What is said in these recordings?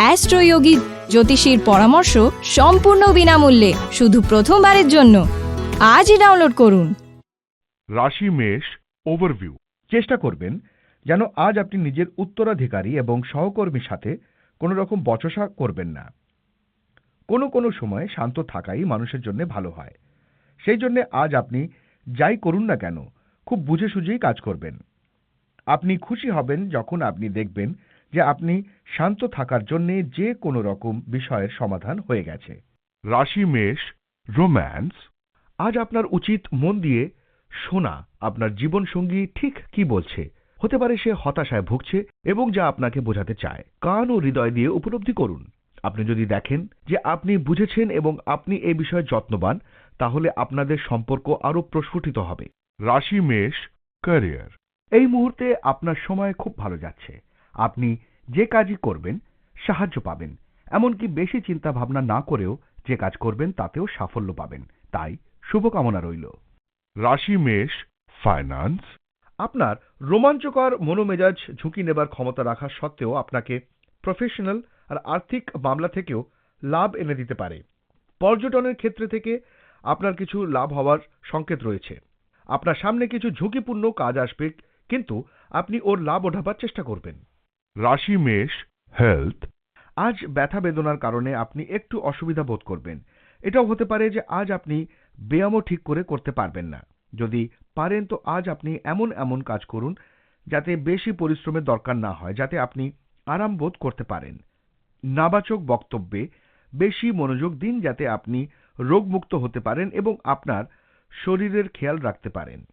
অ্যাস্ট্রোয়োগী জ্যোতিষীর পরামর্শ সম্পূর্ণ বিনামূল্যে, শুধু প্রথমবারের জন্য। আজই ডাউনলোড করুন। রাশি মেষ ওভারভিউ চেষ্টা করবেন যেন আজ আপনি নিজের উত্তরাধিকারী এবং সহকর্মীর সাথে কোনো রকম বচসা করবেন না। কোনো কোনো সময় শান্ত থাকাই মানুষের জন্য ভালো হয়। সেই জন্য আজ আপনি যাই করুন না কেন, খুব বুঝে সুঝেই কাজ করবেন। আপনি খুশি হবেন যখন আপনি দেখবেন যে আপনি শান্ত থাকার জন্যে যে কোনো রকম বিষয়ের সমাধান হয়ে গেছে। রাশি, মেষ, রোম্যান্স, আজ আপনার উচিত মন দিয়ে শোনা আপনার জীবনসঙ্গী ঠিক কি বলছে। হতে পারে সে হতাশায় ভুগছে এবং যা আপনাকে বোঝাতে চায়। কান ও হৃদয় দিয়ে উপলব্ধি করুন। আপনি যদি দেখেন যে আপনি বুঝেছেন এবং আপনি এই বিষয়ে যত্নবান, তাহলে আপনাদের সম্পর্ক আরও প্রস্ফুটিত হবে। রাশি, মেষ, ক্যারিয়ার। এই মুহূর্তে আপনার সময় খুব ভালো যাচ্ছে। আপনি যে কাজই করবেন সাহায্য পাবেন। এমনকি বেশি চিন্তা ভাবনা না করেও যে কাজ করবেন তাতেও সাফল্য পাবেন। তাই শুভকামনা রইল। রাশি মেষ ফাইন্যান্স আপনার রোমাঞ্চকর মনোমেজাজ ঝুঁকি নেবার ক্ষমতা রাখা সত্ত্বেও আপনাকে প্রফেশনাল আর আর্থিক মামলা থেকেও লাভ এনে দিতে পারে। পর্যটনের ক্ষেত্রে থেকে আপনার কিছু লাভ হওয়ার সংকেত রয়েছে। আপনার সামনে কিছু ঝুঁকিপূর্ণ কাজ আসবে কিন্তু আপনি ওর লাভ ওঠাবার চেষ্টা করবেন। রাশি, মেষ, হেলথ, আজ ব্যথা বেদনার কারণে আপনি একটু অসুবিধা বোধ করবেন। এটাও হতে পারে যে আজ আপনি ব্যায়ামও ঠিক করে করতে পারবেন না। যদি পারেন তো আজ আপনি এমন এমন কাজ করুন যাতে বেশি পরিশ্রমের দরকার না হয়, যাতে আপনি আরাম বোধ করতে পারেন। নাবাচক বক্তব্যে, বেশি মনোযোগ দিন যাতে আপনি রোগমুক্ত হতে পারেন এবং আপনার শরীরের খেয়াল রাখতে পারেন।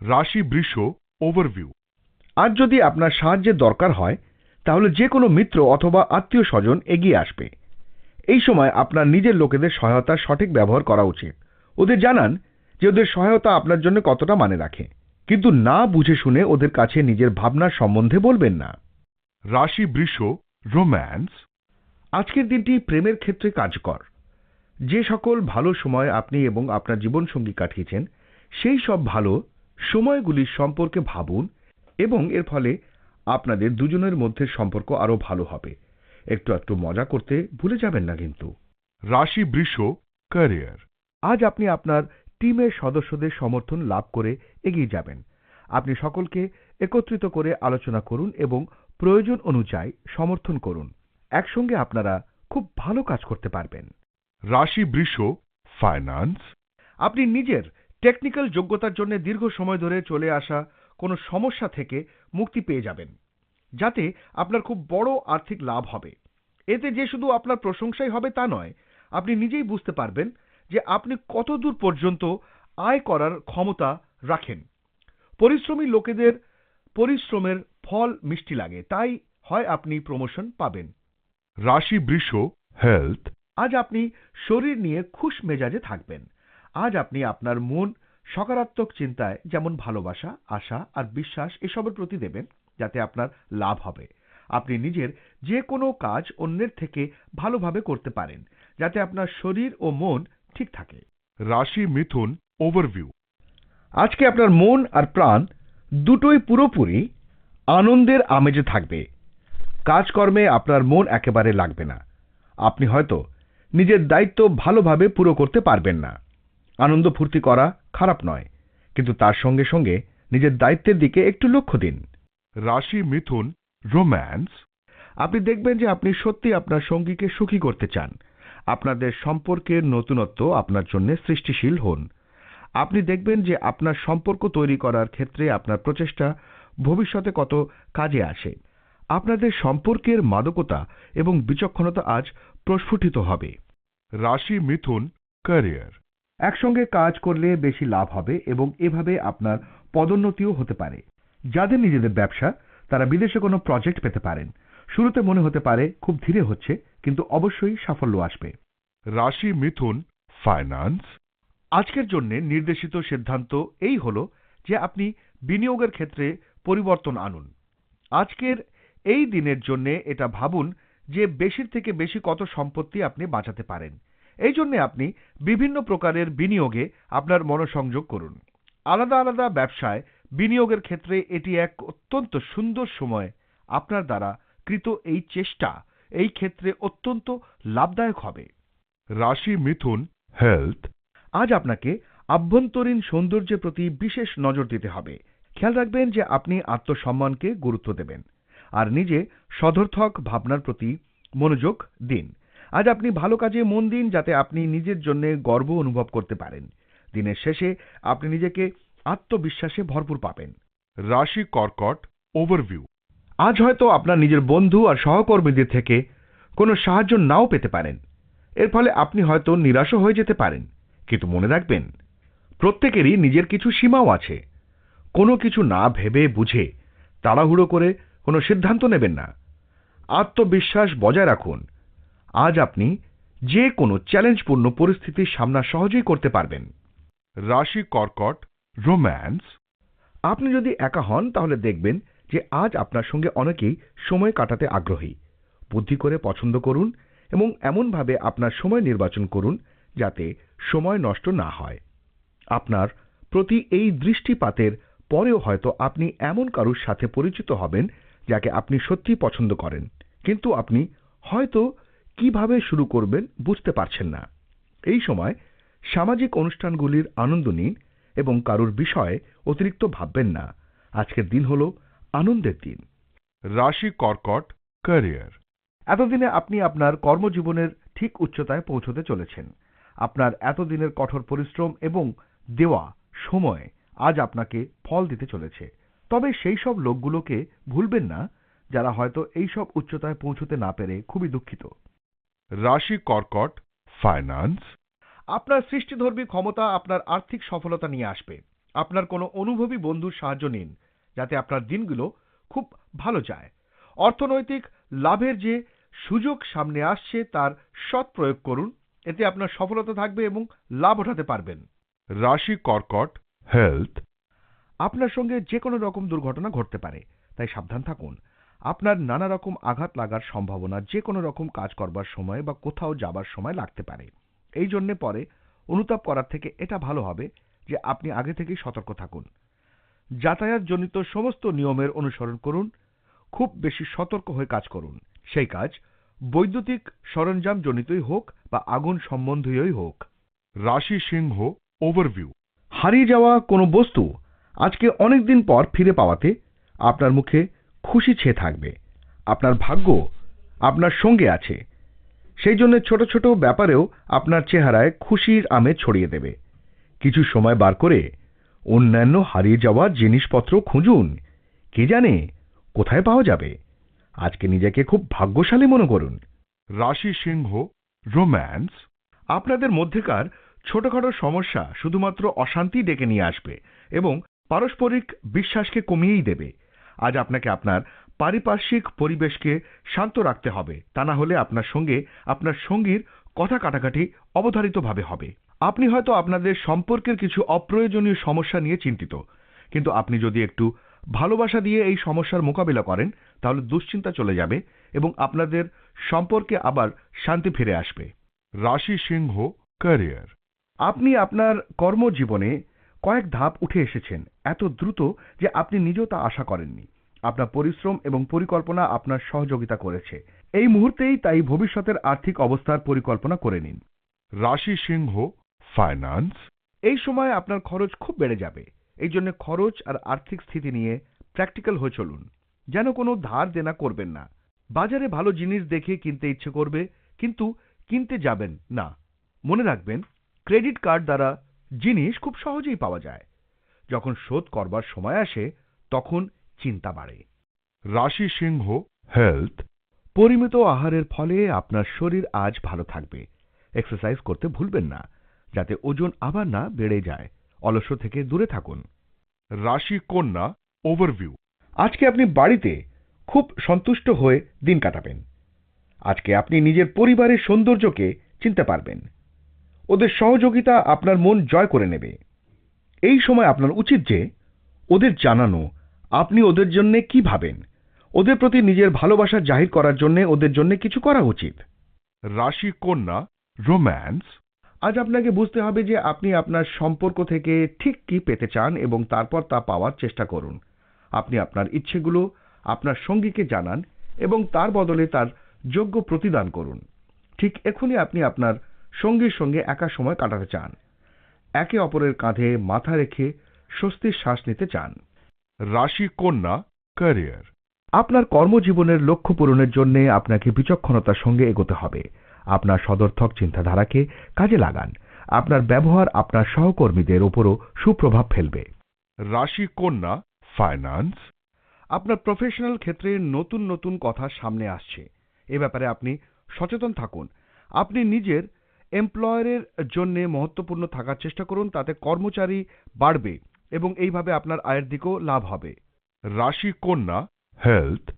রাশি, বৃষ, ওভারভিউ। আজ যদি আপনার সাহায্যের দরকার হয় তাহলে যে কোনো মিত্র অথবা আত্মীয় স্বজন এগিয়ে আসবে। এই সময় আপনার নিজের লোকেদের সহায়তার সঠিক ব্যবহার করা উচিত। ওদের জানান যে ওদের সহায়তা আপনার জন্য কতটা মানে রাখে। কিন্তু না বুঝে শুনে ওদের কাছে নিজের ভাবনার সম্বন্ধে বলবেন না। রাশি বৃষ রোম্যান্স। আজকের দিনটি প্রেমের ক্ষেত্রে কাজকর যে সকল ভালো সময় আপনি এবং আপনার জীবনসঙ্গী কাটিয়েছেন সেই সব ভালো সময়গুলির সম্পর্কে ভাবুন এবং এর ফলে আপনাদের দুজনের মধ্যে সম্পর্ক আরও ভালো হবে। একটু একটু মজা করতে ভুলে যাবেন না কিন্তু। রাশি বৃষ ক্যারিয়ার। আজ আপনি আপনার টিমের সদস্যদের সমর্থন লাভ করে এগিয়ে যাবেন। আপনি সকলকে একত্রিত করে আলোচনা করুন এবং প্রয়োজন অনুযায়ী সমর্থন করুন। একসঙ্গে আপনারা খুব ভালো কাজ করতে পারবেন। রাশি বৃষ ফাইন্যান্স। আপনি নিজের টেকনিক্যাল যোগ্যতার জন্য দীর্ঘ সময় ধরে চলে আসা কোনো সমস্যা থেকে মুক্তি পেয়ে যাবেন যাতে আপনার খুব বড় আর্থিক লাভ হবে। এতে যে শুধু আপনার প্রশংসাই হবে তা নয় আপনি নিজেই বুঝতে পারবেন যে আপনি কত দূর পর্যন্ত আয় করার ক্ষমতা রাখেন। পরিশ্রমী লোকেদের পরিশ্রমের ফল মিষ্টি লাগে তাই হয় আপনি প্রমোশন পাবেন। রাশি বৃষ হেলথ আজ আপনি শরীর নিয়ে খুশ মেজাজে থাকবেন। আজ আপনি আপনার মন সকারাত্মক চিন্তায় যেমন ভালোবাসা আশা আর বিশ্বাস এসবের প্রতি দেবেন যাতে আপনার লাভ হবে। আপনি নিজের যে কোনো কাজ অন্যের থেকে ভালোভাবে করতে পারেন যাতে আপনার শরীর ও মন ঠিক থাকে। রাশি মিথুন ওভারভিউ আজকে আপনার মন আর প্রাণ দুটোই পুরোপুরি আনন্দের আমেজে থাকবে। কাজকর্মে আপনার মন একেবারে লাগবে না। আপনি হয়তো নিজের দায়িত্ব ভালোভাবে পুরো করতে পারবেন না। আনন্দ ফুর্তি করা খারাপ নয়, কিন্তু তার সঙ্গে সঙ্গে নিজের দায়িত্বের দিকে একটু লক্ষ্য দিন। রাশি, মিথুন, রোম্যান্স। আপনি দেখবেন যে আপনি সত্যি আপনার সঙ্গীকে সুখী করতে চান। আপনাদের সম্পর্কের নতুনত্ব আপনার জন্য সৃষ্টিশীল হন। আপনি দেখবেন যে আপনার সম্পর্ক তৈরি করার ক্ষেত্রে আপনার প্রচেষ্টা ভবিষ্যতে কত কাজে আসে। আপনাদের সম্পর্কের মাদকতা এবং বিচক্ষণতা আজ প্রস্ফুটিত হবে। রাশি, মিথুন, ক্যারিয়ার। একসঙ্গে কাজ করলে বেশি লাভ হবে এবং এভাবে আপনার পদোন্নতিও হতে পারে। যাদের নিজেদের ব্যবসা, তারা বিদেশে কোনো প্রজেক্ট পেতে পারেন। শুরুতে মনে হতে পারে খুব ধীরে হচ্ছে, কিন্তু অবশ্যই সাফল্য আসবে। রাশি মিথুন ফাইন্যান্স। আজকের জন্য নির্দেশিত সিদ্ধান্ত এই হল যে আপনি বিনিয়োগের ক্ষেত্রে পরিবর্তন আনুন। আজকের এই দিনের জন্য এটা ভাবুন যে বেশির থেকে বেশি কত সম্পত্তি আপনি বাঁচাতে পারেন। এই জন্য আপনি বিভিন্ন প্রকারের বিনিয়োগে আপনার মনোসংযোগ করুন। আলাদা আলাদা ব্যবসায় বিনিয়োগের ক্ষেত্রে এটি এক অত্যন্ত সুন্দর সময় আপনার দ্বারা কৃত এই চেষ্টা এই ক্ষেত্রে অত্যন্ত লাভদায়ক হবে। রাশি মিথুন হেলথ, আজ আপনাকে আভ্যন্তরীণ সৌন্দর্যের প্রতি বিশেষ নজর দিতে হবে। খেয়াল রাখবেন যে আপনি আত্মসম্মানকে গুরুত্ব দেবেন। আর নিজে সদর্থক ভাবনার প্রতি মনোযোগ দিন। আজ আপনি ভালো কাজে মন দিন যাতে আপনি নিজের জন্য গর্ব অনুভব করতে পারেন। দিনের শেষে আপনি নিজেকে আত্মবিশ্বাসে ভরপুর পাবেন। রাশি কর্কট ওভারভিউ আজ হয়তো আপনার নিজের বন্ধু আর সহকর্মীদের থেকে কোনো সাহায্য নাও পেতে পারেন। এর ফলে আপনি হয়তো নিরাশও হয়ে যেতে পারেন। কিন্তু মনে রাখবেন প্রত্যেকেরই নিজের কিছু সীমাও আছে। কোনো কিছু না ভেবে বুঝে তাড়াহুড়ো করে কোনো সিদ্ধান্ত নেবেন না। আত্মবিশ্বাস বজায় রাখুন। আজ আপনি যে কোনো চ্যালেঞ্জপূর্ণ পরিস্থিতির সামনা সহজেই করতে পারবেন। রাশি, কর্কট, রোম্যান্স। আপনি যদি একা হন, তাহলে দেখবেন যে আজ আপনার সঙ্গে অনেকেই সময় কাটাতে আগ্রহী। বুদ্ধি করে পছন্দ করুন এবং এমনভাবে আপনার সময় নির্বাচন করুন যাতে সময় নষ্ট না হয়। আপনার প্রতি এই দৃষ্টিপাতের পরেও হয়তো আপনি এমন কারুর সাথে পরিচিত হবেন যাকে আপনি সত্যি পছন্দ করেন। কিন্তু আপনি হয়তো কীভাবে শুরু করবেন বুঝতে পারছেন না। এই সময় সামাজিক অনুষ্ঠানগুলির আনন্দ নিন এবং কারুর বিষয়ে অতিরিক্ত ভাববেন না। আজকের দিন হলো আনন্দের দিন। রাশি কর্কট ক্যারিয়ার এতদিনে আপনি আপনার কর্মজীবনের ঠিক উচ্চতায় পৌঁছতে চলেছেন। আপনার এতদিনের কঠোর পরিশ্রম এবং দেওয়া সময় আজ আপনাকে ফল দিতে চলেছে। তবে সেই সব লোকগুলোকে ভুলবেন না যারা হয়তো এই সব উচ্চতায় পৌঁছতে না পেরে খুবই দুঃখিত। রাশি কর্কট ফাইন্যান্স আপনার সৃষ্টিধর্মী ক্ষমতা আপনার আর্থিক সফলতা নিয়ে আসবে। আপনার কোনো অনুভবী বন্ধুর সাহায্য নিন যাতে আপনার দিনগুলো খুব ভালো যায়। অর্থনৈতিক লাভের যে সুযোগ সামনে আসছে তার সৎ প্রয়োগ করুন। এতে আপনার সফলতা থাকবে এবং লাভ ওঠাতে পারবেন। রাশি কর্কট হেলথ আপনার সঙ্গে যে কোনো রকম দুর্ঘটনা ঘটতে পারে তাই সাবধান থাকুন। আপনার নানা রকম আঘাত লাগার সম্ভাবনা যে কোনো রকম কাজ করবার সময় বা কোথাও যাবার সময় লাগতে পারে। এই জন্যে পরে অনুতাপ করার থেকে এটা ভালো হবে যে আপনি আগে থেকেই সতর্ক থাকুন। যাতায়াতজনিত সমস্ত নিয়মের অনুসরণ করুন, খুব বেশি সতর্ক হয়ে কাজ করুন। সেই কাজ বৈদ্যুতিক সরঞ্জাম জনিতই হোক বা আগুন সম্বন্ধীয়ই হোক। রাশি সিংহ ওভারভিউ হারিয়ে যাওয়া কোনো বস্তু আজকে অনেক দিন পর ফিরে পাওয়াতে আপনার মুখে খুশি ছেয়ে থাকবে। আপনার ভাগ্য আপনার সঙ্গে আছে। সেই জন্য ছোট ছোট ব্যাপারেও আপনার চেহারায় খুশির আমেজ ছড়িয়ে দেবে। কিছু সময় বার করে অন্যান্য হারিয়ে যাওয়া জিনিসপত্র খুঁজুন। কে জানে কোথায় পাওয়া যাবে। আজকে নিজেকে খুব ভাগ্যশালী মনে করুন। রাশি সিংহ, রোম্যান্স, আপনাদের মধ্যেকার ছোটখাটো সমস্যা শুধুমাত্র অশান্তি ডেকে নিয়ে আসবে এবং পারস্পরিক বিশ্বাসকে কমিয়েই দেবে। আজ আপনাকে আপনার পারিপার্শ্বিক পরিবেশকে শান্ত রাখতে হবে। তা না হলে আপনার সঙ্গে আপনার সঙ্গীর কথা কাটাকাটি অবধারিতভাবে হবে। আপনি হয়তো আপনাদের সম্পর্কের কিছু অপ্রয়োজনীয় সমস্যা নিয়ে চিন্তিত। কিন্তু আপনি যদি একটু ভালোবাসা দিয়ে এই সমস্যার মোকাবিলা করেন, তাহলে দুশ্চিন্তা চলে যাবে এবং আপনাদের সম্পর্কে আবার শান্তি ফিরে আসবে। রাশি সিংহ, ক্যারিয়ার। আপনি আপনার কর্মজীবনে কয়েক ধাপ উঠে এসেছেন, এত দ্রুত যে আপনি নিজেও তা আশা করেননি। আপনার পরিশ্রম এবং পরিকল্পনা আপনার সহযোগিতা করেছে। এই মুহূর্তেই তাই ভবিষ্যতের আর্থিক অবস্থার পরিকল্পনা করে নিন। রাশি সিংহ ফাইন্যান্স এই সময় আপনার খরচ খুব বেড়ে যাবে। এই জন্য খরচ আর আর্থিক স্থিতি নিয়ে প্র্যাকটিক্যাল হয়ে চলুন। যেন কোনো ধার দেনা করবেন না। বাজারে ভালো জিনিস দেখে কিনতে ইচ্ছে করবে কিন্তু কিনতে যাবেন না। মনে রাখবেন ক্রেডিট কার্ড দ্বারা জিনিস খুব সহজেই পাওয়া যায়। যখন শোধ করবার সময় আসে তখন চিন্তা বাড়ে। রাশি সিংহ হেলথ পরিমিত আহারের ফলে আপনার শরীর আজ ভালো থাকবে। এক্সারসাইজ করতে ভুলবেন না, যাতে ওজন আবার না বেড়ে যায়। অলস্য থেকে দূরে থাকুন। রাশি কন্যা ওভারভিউ আজকে আপনি বাড়িতে খুব সন্তুষ্ট হয়ে দিন কাটাবেন। আজকে আপনি নিজের পরিবারের সৌন্দর্যকে চিনতে পারবেন। ওদের সহযোগিতা আপনার মন জয় করে নেবে। এই সময় আপনার উচিত যে ওদের জানানো আপনি ওদের জন্য কি ভাবেন? ওদের প্রতি নিজের ভালোবাসা জাহির করার জন্য ওদের জন্য কিছু করা উচিত। রাশি কন্যা রোম্যান্স। আজ আপনাকে বুঝতে হবে যে আপনি আপনার সম্পর্ক থেকে ঠিক কি পেতে চান এবং তারপর তা পাওয়ার চেষ্টা করুন। আপনি আপনার ইচ্ছেগুলো আপনার সঙ্গীকে জানান এবং তার বদলে তার যোগ্য প্রতিদান করুন। ঠিক এখনই আপনি আপনার সঙ্গীর সঙ্গে একা সময় কাটাতে চান। একে অপরের কাঁধে মাথা রেখে স্বস্তির শ্বাস নিতে চান। রাশি কন্যা ক্যারিয়ার আপনার কর্মজীবনের লক্ষ্য পূরণের জন্য আপনাকে বিচক্ষণতার সঙ্গে এগোতে হবে। আপনার সদর্থক চিন্তাধারাকে কাজে লাগান। আপনার ব্যবহার আপনার সহকর্মীদের ওপরও সুপ্রভাব ফেলবে। রাশি কন্যা ফাইন্যান্স আপনার প্রফেশনাল ক্ষেত্রে নতুন নতুন কথা সামনে আসছে। এ ব্যাপারে আপনি সচেতন থাকুন। আপনি নিজের এমপ্লয়ারের জন্য মহত্বপূর্ণ থাকার চেষ্টা করুন, তাতে কর্মচারী বাড়বে। এবং এইভাবে আপনার আয়ের দিকেও লাভ হবে। রাশি কন্যা হেলথ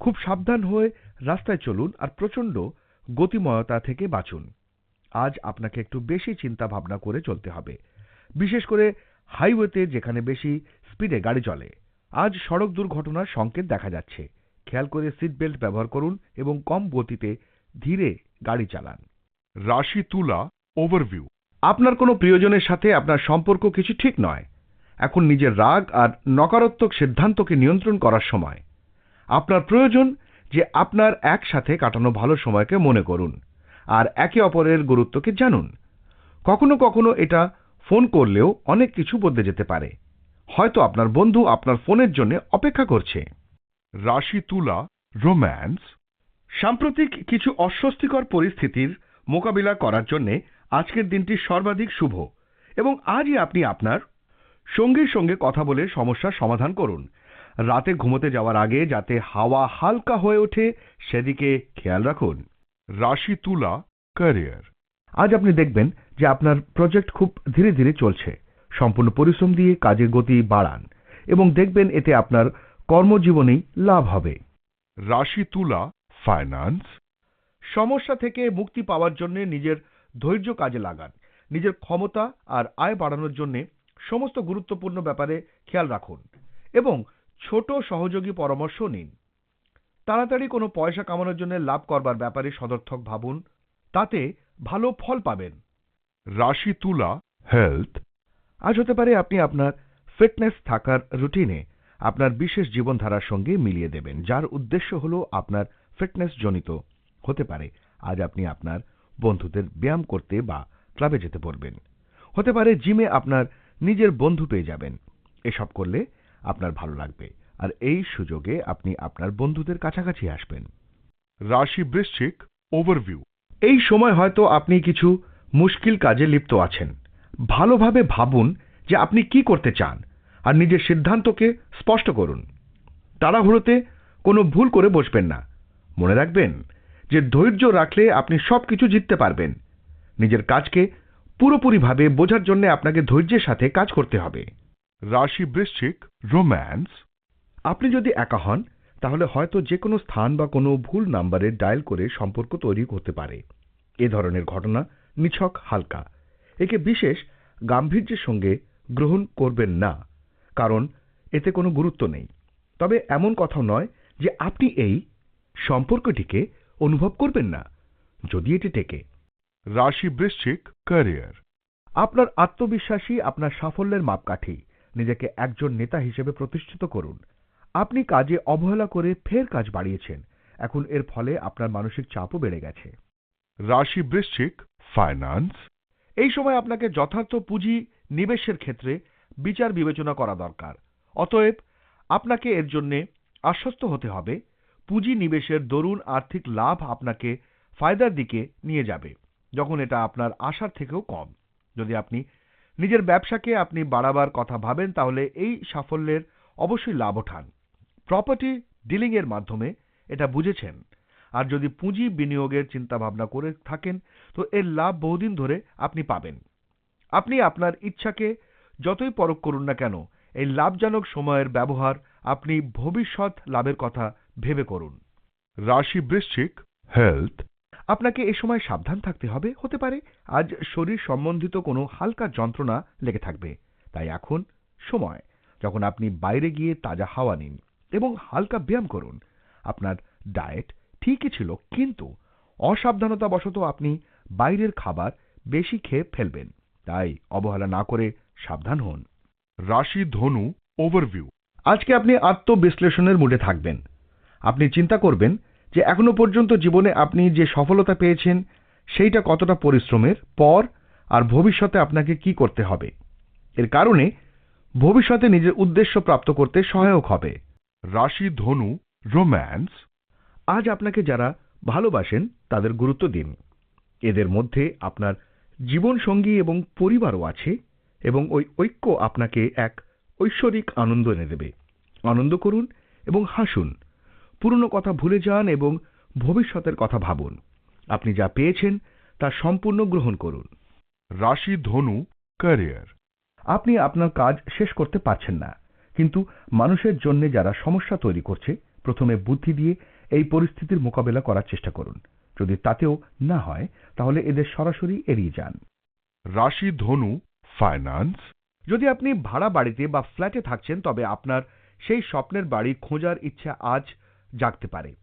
খুব সাবধান হয়ে রাস্তায় চলুন আর প্রচণ্ড গতিময়তা থেকে বাঁচুন। আজ আপনাকে একটু বেশি চিন্তা ভাবনা করে চলতে হবে। বিশেষ করে হাইওয়েতে যেখানে বেশি স্পিডে গাড়ি চলে। আজ সড়ক দুর্ঘটনার সংকেত দেখা যাচ্ছে। খেয়াল করে সিট বেল্ট ব্যবহার করুন এবং কম গতিতে ধীরে গাড়ি চালান। রাশি তুলা ওভারভিউ আপনার কোনো প্রিয়জনের সাথে আপনার সম্পর্ক কিছু ঠিক নয়। এখন নিজের রাগ আর নকারাত্মক সিদ্ধান্তকে নিয়ন্ত্রণ করার সময়। আপনার প্রয়োজন যে আপনার একসাথে কাটানো ভালো সময়কে মনে করুন আর একে অপরের গুরুত্বকে জানুন। কখনো কখনো এটা ফোন করলেও অনেক কিছু বদলে যেতে পারে। হয়তো আপনার বন্ধু আপনার ফোনের জন্য অপেক্ষা করছে। রাশি তুলা, রোম্যান্স। সাম্প্রতিক কিছু অস্বস্তিকর পরিস্থিতির মোকাবিলা করার জন্যে আজকের দিনটি সর্বাধিক শুভ এবং আজই আপনি আপনার সঙ্গীর সঙ্গে কথা বলে সমস্যার সমাধান করুন। রাতে ঘুমোতে যাওয়ার আগে যাতে হাওয়া হালকা হয়ে ওঠে সেদিকে খেয়াল রাখুন। রাশি তুলা ক্যারিয়ার। আজ আপনি দেখবেন যে আপনার প্রজেক্ট খুব ধীরে ধীরে চলছে। সম্পূর্ণ পরিশ্রম দিয়ে কাজের গতি বাড়ান এবং দেখবেন এতে আপনার কর্মজীবনেই লাভ হবে। রাশি তুলা ফাইন্যান্স সমস্যা থেকে মুক্তি পাওয়ার জন্য নিজের ধৈর্য কাজে লাগান। নিজের ক্ষমতা আর আয় বাড়ানোর জন্য সমস্ত গুরুত্বপূর্ণ ব্যাপারে খেয়াল রাখুন এবং ছোট সহযোগী পরামর্শ নিন। তাড়াতাড়ি কোনো পয়সা কামানোর জন্য লাভ করবার ব্যাপারে সদর্থক ভাবুন তাতে ভালো ফল পাবেন। রাশি তুলা হেলথ আজ হতে পারে আপনি আপনার ফিটনেস থাকার রুটিনে আপনার বিশেষ জীবনধারার সঙ্গে মিলিয়ে দেবেন যার উদ্দেশ্য হল আপনার ফিটনেস জনিত। হতে পারে আজ আপনি আপনার বন্ধুদের ব্যায়াম করতে বা ক্লাবে যেতে পারবেন হতে পারে জিমে আপনার নিজের বন্ধু পেয়ে যাবেন। এসব করলে আপনার ভালো লাগবে। আর এই সুযোগে আপনি আপনার বন্ধুদের কাছাকাছি আসবেন। রাশি বৃশ্চিক ওভারভিউ এই সময় হয়তো আপনি কিছু মুশকিল কাজে লিপ্ত আছেন। ভালোভাবে ভাবুন যে আপনি কি করতে চান আর নিজের সিদ্ধান্তকে স্পষ্ট করুন। তাড়াহুড়োতে কোনো ভুল করে বসবেন না। মনে রাখবেন যে ধৈর্য রাখলে আপনি সবকিছু জিততে পারবেন। নিজের কাজকে পুরোপুরিভাবে বোঝার জন্য আপনাকে ধৈর্যের সাথে কাজ করতে হবে। রাশি বৃশ্চিক রোম্যান্স। আপনি যদি একা হন তাহলে হয়তো যে কোনো স্থান বা কোনো ভুল নাম্বারে ডায়াল করে সম্পর্ক তৈরি করতে পারে। এ ধরনের ঘটনা নিছক হালকা। একে বিশেষ গাম্ভীর্যের সঙ্গে গ্রহণ করবেন না কারণ এতে কোনো গুরুত্ব নেই। তবে এমন কথা নয় যে আপনি এই সম্পর্কটিকে অনুভব করবেন না যদি এটি টেকে। রাশি বৃশ্চিক ক্যারিয়ার আপনার আত্মবিশ্বাসী, আপনার সাফল্যের মাপকাঠি। নিজেকে একজন নেতা হিসেবে প্রতিষ্ঠিত করুন। আপনি কাজে অবহেলা করে ফের কাজ বাড়িয়েছেন। এখন এর ফলে আপনার মানসিক চাপও বেড়ে গেছে। রাশি বৃশ্চিক ফাইন্যান্স এই সময় আপনাকে যথার্থ পুঁজি নিবেশের ক্ষেত্রে বিচার বিবেচনা করা দরকার। অতএব আপনাকে এর জন্য আশ্বস্ত হতে হবে। পুঁজি নিবেশের দরুন আর্থিক লাভ আপনাকে ফায়দার দিকে নিয়ে যাবে। যখন এটা আপনার আশার থেকেও কম। যদি আপনি নিজের ব্যবসাকে আপনি বাড়াবার কথা ভাবেন, তাহলে এই সাফল্যের অবশ্যই লাভ ওঠান। প্রপার্টি ডিলিং এর মাধ্যমে এটা বুঝেছেন। আর যদি পুঁজি বিনিয়োগের চিন্তাভাবনা করে থাকেন, তো এর লাভ বহুদিন ধরে আপনি পাবেন। আপনি আপনার ইচ্ছাকে যতই পরখ করুন না কেন, এই লাভজনক সময়ের ব্যবহার আপনি ভবিষ্যৎ লাভের কথা ভেবে করুন। রাশি বৃশ্চিক হেলথ আপনাকে এ সময় সাবধান থাকতে হবে, হতে পারে আজ শরীর সম্বন্ধিত কোনো হালকা যন্ত্রণা লেগে থাকবে। তাই এখন সময়, যখন আপনি বাইরে গিয়ে তাজা হাওয়া নিন এবং হালকা ব্যায়াম করুন। আপনার ডায়েট ঠিকই ছিল, কিন্তু অসাবধানতাবশত আপনি বাইরের খাবার বেশি খেয়ে ফেলবেন। তাই অবহেলা না করে সাবধান হন। রাশি ধনু ওভারভিউ আজকে আপনি আত্মবিশ্লেষণের মুডে থাকবেন। আপনি চিন্তা করবেন যে এখনও পর্যন্ত জীবনে আপনি যে সফলতা পেয়েছেন, সেইটা কতটা পরিশ্রমের পর আর ভবিষ্যতে আপনাকে কি করতে হবে। এর কারণে ভবিষ্যতে নিজের উদ্দেশ্য প্রাপ্ত করতে সহায়ক হবে। রাশি, ধনু, রোম্যান্স, আজ আপনাকে যারা ভালোবাসেন, তাদের গুরুত্ব দিন। এদের মধ্যে আপনার জীবনসঙ্গী এবং পরিবারও আছে এবং ওই ঐক্য আপনাকে এক ঐশ্বরিক আনন্দ এনে দেবে। আনন্দ করুন এবং হাসুন। পুরনো কথা ভুলে যান এবং ভবিষ্যতের কথা ভাবুন। আপনি যা পেয়েছেন তা সম্পূর্ণ গ্রহণ করুন। রাশি ধনু ক্যারিয়ার আপনি আপনার কাজ শেষ করতে পারছেন না কিন্তু মানুষের জন্য যারা সমস্যা তৈরি করছে প্রথমে বুদ্ধি দিয়ে এই পরিস্থিতির মোকাবেলা করার চেষ্টা করুন। যদি তাতেও না হয় তাহলে এদের সরাসরি এড়িয়ে যান। রাশি ধনু ফাইন্যান্স যদি আপনি ভাড়া বাড়িতে বা ফ্ল্যাটে থাকছেন তবে আপনার সেই স্বপ্নের বাড়ি খোঁজার ইচ্ছা আজ জাগতে পারে।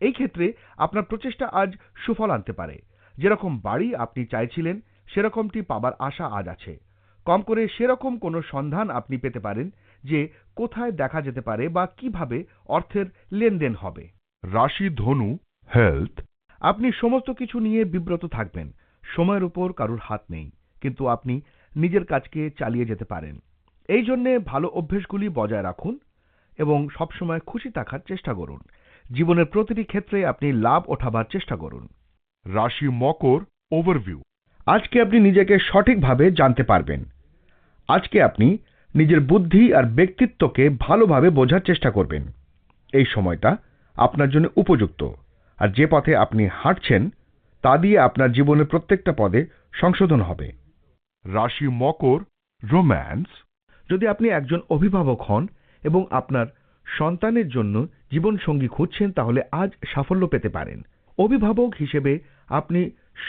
এই ক্ষেত্রে আপনার প্রচেষ্টা আজ সুফল আনতে পারে। যেরকম বাড়ি আপনি চাইছিলেন সেরকমটি পাবার আশা আজ আছে। কম করে সেরকম কোনো সন্ধান আপনি পেতে পারেন যে কোথায় দেখা যেতে পারে বা কীভাবে অর্থের লেনদেন হবে। রাশি ধনু হেলথ। আপনি সমস্ত কিছু নিয়ে বিব্রত থাকবেন। সময়ের উপর কারুর হাত নেই কিন্তু আপনি নিজের কাজকে চালিয়ে যেতে পারেন। এই জন্যে ভালো অভ্যেসগুলি বজায় রাখুন এবং সবসময় খুশি থাকার চেষ্টা করুন। জীবনের প্রতিটি ক্ষেত্রে আপনি লাভ ওঠাবার চেষ্টা করুন। রাশি মকর ওভারভিউ আজকে আপনি নিজেকে সঠিকভাবে জানতে পারবেন। আজকে আপনি নিজের বুদ্ধি আর ব্যক্তিত্বকে ভালোভাবে বোঝার চেষ্টা করবেন। এই সময়টা আপনার জন্য উপযুক্ত। আর যে পথে আপনি হাঁটছেন তা দিয়ে আপনার জীবনের প্রত্যেকটা পদে সংশোধন হবে। রাশি মকর রোম্যান্স যদি আপনি একজন অভিভাবক হন এবং আপনার সন্তানের জন্য জীবনসঙ্গী খুঁজছেন তাহলে আজ সাফল্য পেতে পারেন। অভিভাবক হিসেবে আপনি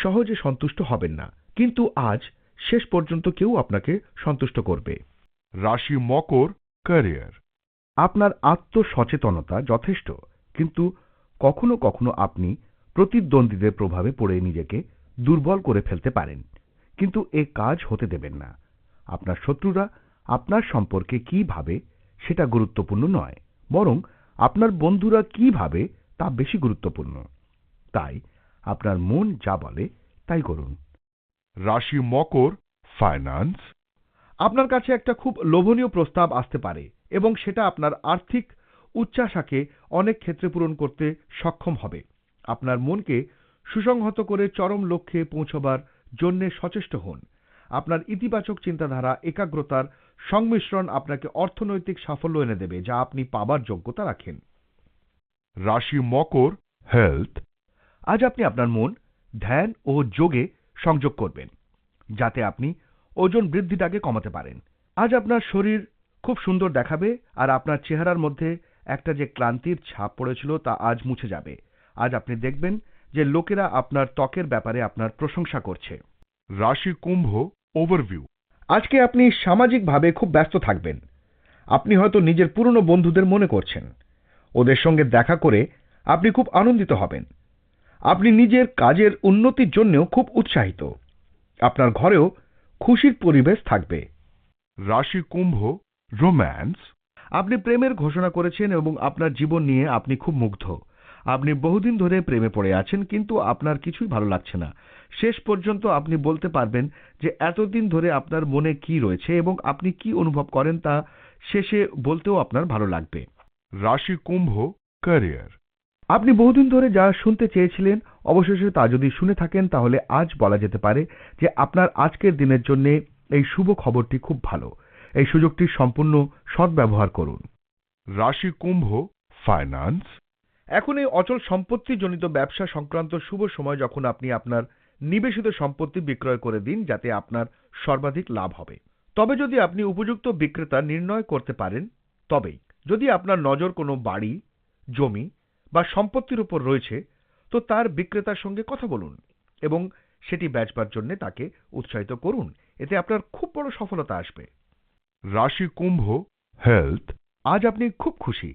সহজে সন্তুষ্ট হবেন না কিন্তু আজ শেষ পর্যন্ত কেউ আপনাকে সন্তুষ্ট করবে। রাশি মকর ক্যারিয়ার আপনার আত্মসচেতনতা যথেষ্ট কিন্তু কখনো কখনো আপনি প্রতিদ্বন্দ্বীদের প্রভাবে পড়ে নিজেকে দুর্বল করে ফেলতে পারেন কিন্তু এ কাজ হতে দেবেন না। আপনার শত্রুরা আপনার সম্পর্কে কি ভাবে সেটা গুরুত্বপূর্ণ নয় বরং আপনার বন্ধুরা কি ভাবে তা বেশি গুরুত্বপূর্ণ। তাই আপনার মন যা বলে তাই করুন। রাশি মকর ফাইন্যান্স আপনার কাছে একটা খুব লোভনীয় প্রস্তাব আসতে পারে এবং সেটা আপনার আর্থিক উচ্চাশাকে অনেক ক্ষেত্রে পূরণ করতে সক্ষম হবে। আপনার মনকে সুসংহত করে চরম লক্ষ্যে পৌঁছবার জন্য সচেষ্ট হন। আপনার ইতিবাচক চিন্তাধারা একাগ্রতার সংমিশ্রণ আপনাকে অর্থনৈতিক সাফল্য এনে দেবে, যা আপনি পাবার যোগ্যতা রাখেন। রাশি মকর হেলথ, আজ আপনি আপনার মন, ধ্যান ও যোগে সংযোগ করবেন, যাতে আপনি ওজন বৃদ্ধিটাকে কমাতে পারেন। আজ আপনার শরীর খুব সুন্দর দেখাবে আর আপনার চেহারার মধ্যে একটা যে ক্লান্তির ছাপ পড়েছিল তা আজ মুছে যাবে। আজ আপনি দেখবেন যে লোকেরা আপনার ত্বকের ব্যাপারে আপনার প্রশংসা করছে। রাশি কুম্ভ ওভারভিউ আজকে আপনি সামাজিকভাবে খুব ব্যস্ত থাকবেন। আপনি হয়তো নিজের পুরনো বন্ধুদের মনে করছেন। ওদের সঙ্গে দেখা করে আপনি খুব আনন্দিত হবেন। আপনি নিজের কাজের উন্নতির জন্যও খুব উৎসাহিত। আপনার ঘরেও খুশির পরিবেশ থাকবে। রাশি কুম্ভ, রোম্যান্স। আপনি প্রেমের ঘোষণা করেছেন এবং আপনার জীবন নিয়ে আপনি খুব মুগ্ধ। আপনি বহুদিন ধরে প্রেমে পড়ে আছেন কিন্তু আপনার কিছুই ভালো লাগছে না। শেষ পর্যন্ত আপনি বলতে পারবেন যে এতদিন ধরে আপনার মনে কি রয়েছে এবং আপনি কি অনুভব করেন তা শেষে বলতেও আপনার ভালো লাগবে। রাশি কুম্ভ ক্যারিয়ার আপনি বহুদিন ধরে যা শুনতে চেয়েছিলেন অবশেষে তা যদি শুনে থাকেন তাহলে আজ বলা যেতে পারে যে আপনার আজকের দিনের জন্য এই শুভ খবরটি খুব ভালো। এই সুযোগটি সম্পূর্ণ সদ্ব্যবহার করুন। রাশি কুম্ভ ফাইন্যান্স এখন এই অচল সম্পত্তি জনিত ব্যবসা সংক্রান্ত শুভ সময় যখন আপনি আপনার নিবেশিত সম্পত্তি বিক্রয় করে দিন, যাতে আপনার সর্বাধিক লাভ হবে। তবে যদি আপনি উপযুক্ত বিক্রেতা নির্ণয় করতে পারেন, তবেই। যদি আপনার নজর কোনো বাড়ি, জমি বা সম্পত্তির উপর রয়েছে, তো তার বিক্রেতার সঙ্গে কথা বলুন এবং সেটি বেচবার জন্য তাকে উৎসাহিত করুন। এতে আপনার খুব বড় সফলতা আসবে। রাশি কুম্ভ হেলথ, আজ আপনি খুব খুশি।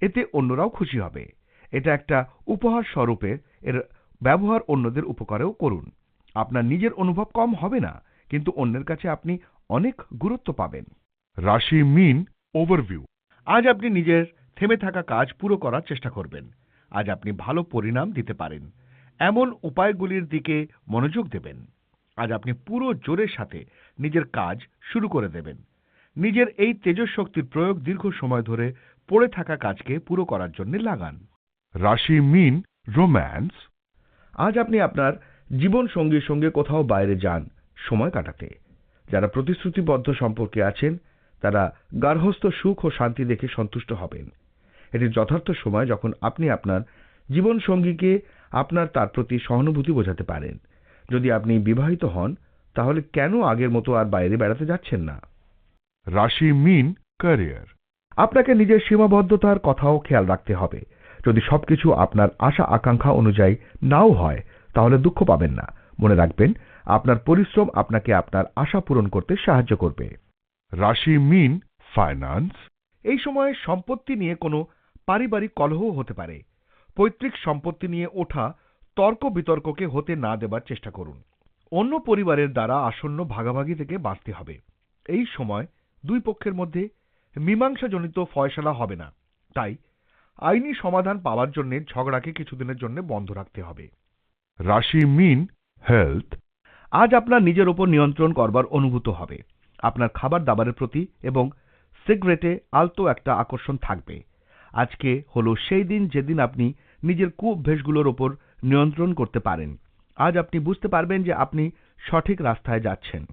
এতে অন্যরাও খুশি হবে। এটা একটা উপহার স্বরূপে এর ব্যবহার অন্যদের উপকারেও করুন। আপনার নিজের অনুভব কম হবে না কিন্তু অন্যের কাছে আপনি অনেক গুরুত্ব পাবেন। রাশি মিন ওভারভিউ আজ আপনি নিজের থেমে থাকা কাজ পুরো করার চেষ্টা করবেন। আজ আপনি ভালো পরিণাম দিতে পারেন। এমন উপায়গুলির দিকে মনোযোগ দেবেন। আজ আপনি পুরো জোরের সাথে নিজের কাজ শুরু করে দেবেন। নিজের এই তেজশক্তির প্রয়োগ দীর্ঘ সময় ধরে পড়ে থাকা কাজকে পুরো করার জন্য লাগান। রাশি মিন রোম্যান্স আজ আপনি আপনার জীবন সঙ্গীর সঙ্গে কোথাও বাইরে যান সময় কাটাতে। যারা প্রতিশ্রুতিবদ্ধ সম্পর্কে আছেন তারা গার্হস্থ সুখ ও শান্তি দেখে সন্তুষ্ট হবেন। এটি যথার্থ সময় যখন আপনি আপনার জীবন সঙ্গীকে আপনার তার প্রতি সহানুভূতি বোঝাতে পারেন। যদি আপনি বিবাহিত হন তাহলে কেন আগের মতো আর বাইরে বেড়াতে যাচ্ছেন না? রাশি মিন ক্যারিয়ার আপনাকে নিজের সীমাবদ্ধতার কথাও খেয়াল রাখতে হবে। যদি সবকিছু আপনার আশা আকাঙ্ক্ষা অনুযায়ী নাও হয় তাহলে দুঃখ পাবেন না। মনে রাখবেন আপনার পরিশ্রম আপনাকে আপনার আশা পূরণ করতে সাহায্য করবে। রাশি মিন ফাইন্যান্স এই সময়ে সম্পত্তি নিয়ে কোনো পারিবারিক কলহ হতে পারে। পৈতৃক সম্পত্তি নিয়ে ওঠা তর্ক বিতর্ককে হতে না দেবার চেষ্টা করুন। অন্য পরিবারের দ্বারা আসন্ন ভাগাভাগি থেকে বাঁচতে হবে। এই সময় দুই পক্ষের মধ্যে মীমাংসাজনিত ফয়সালা হবে না। তাই আইনি সমাধান পাওয়ার জন্য ঝগড়াকে কিছুদিনের জন্য বন্ধ রাখতে হবে। রাশি মিন হেলথ। আজ আপনার নিজের ওপর নিয়ন্ত্রণ করবার অনুভূত হবে। আপনার খাবার দাবারের প্রতি এবং সিগারেটে আলতো একটা আকর্ষণ থাকবে। আজকে হলো সেই দিন যেদিন আপনি নিজের কুঅভ্যেসগুলোর ওপর নিয়ন্ত্রণ করতে পারেন। আজ আপনি বুঝতে পারবেন যে আপনি সঠিক রাস্তায় যাচ্ছেন।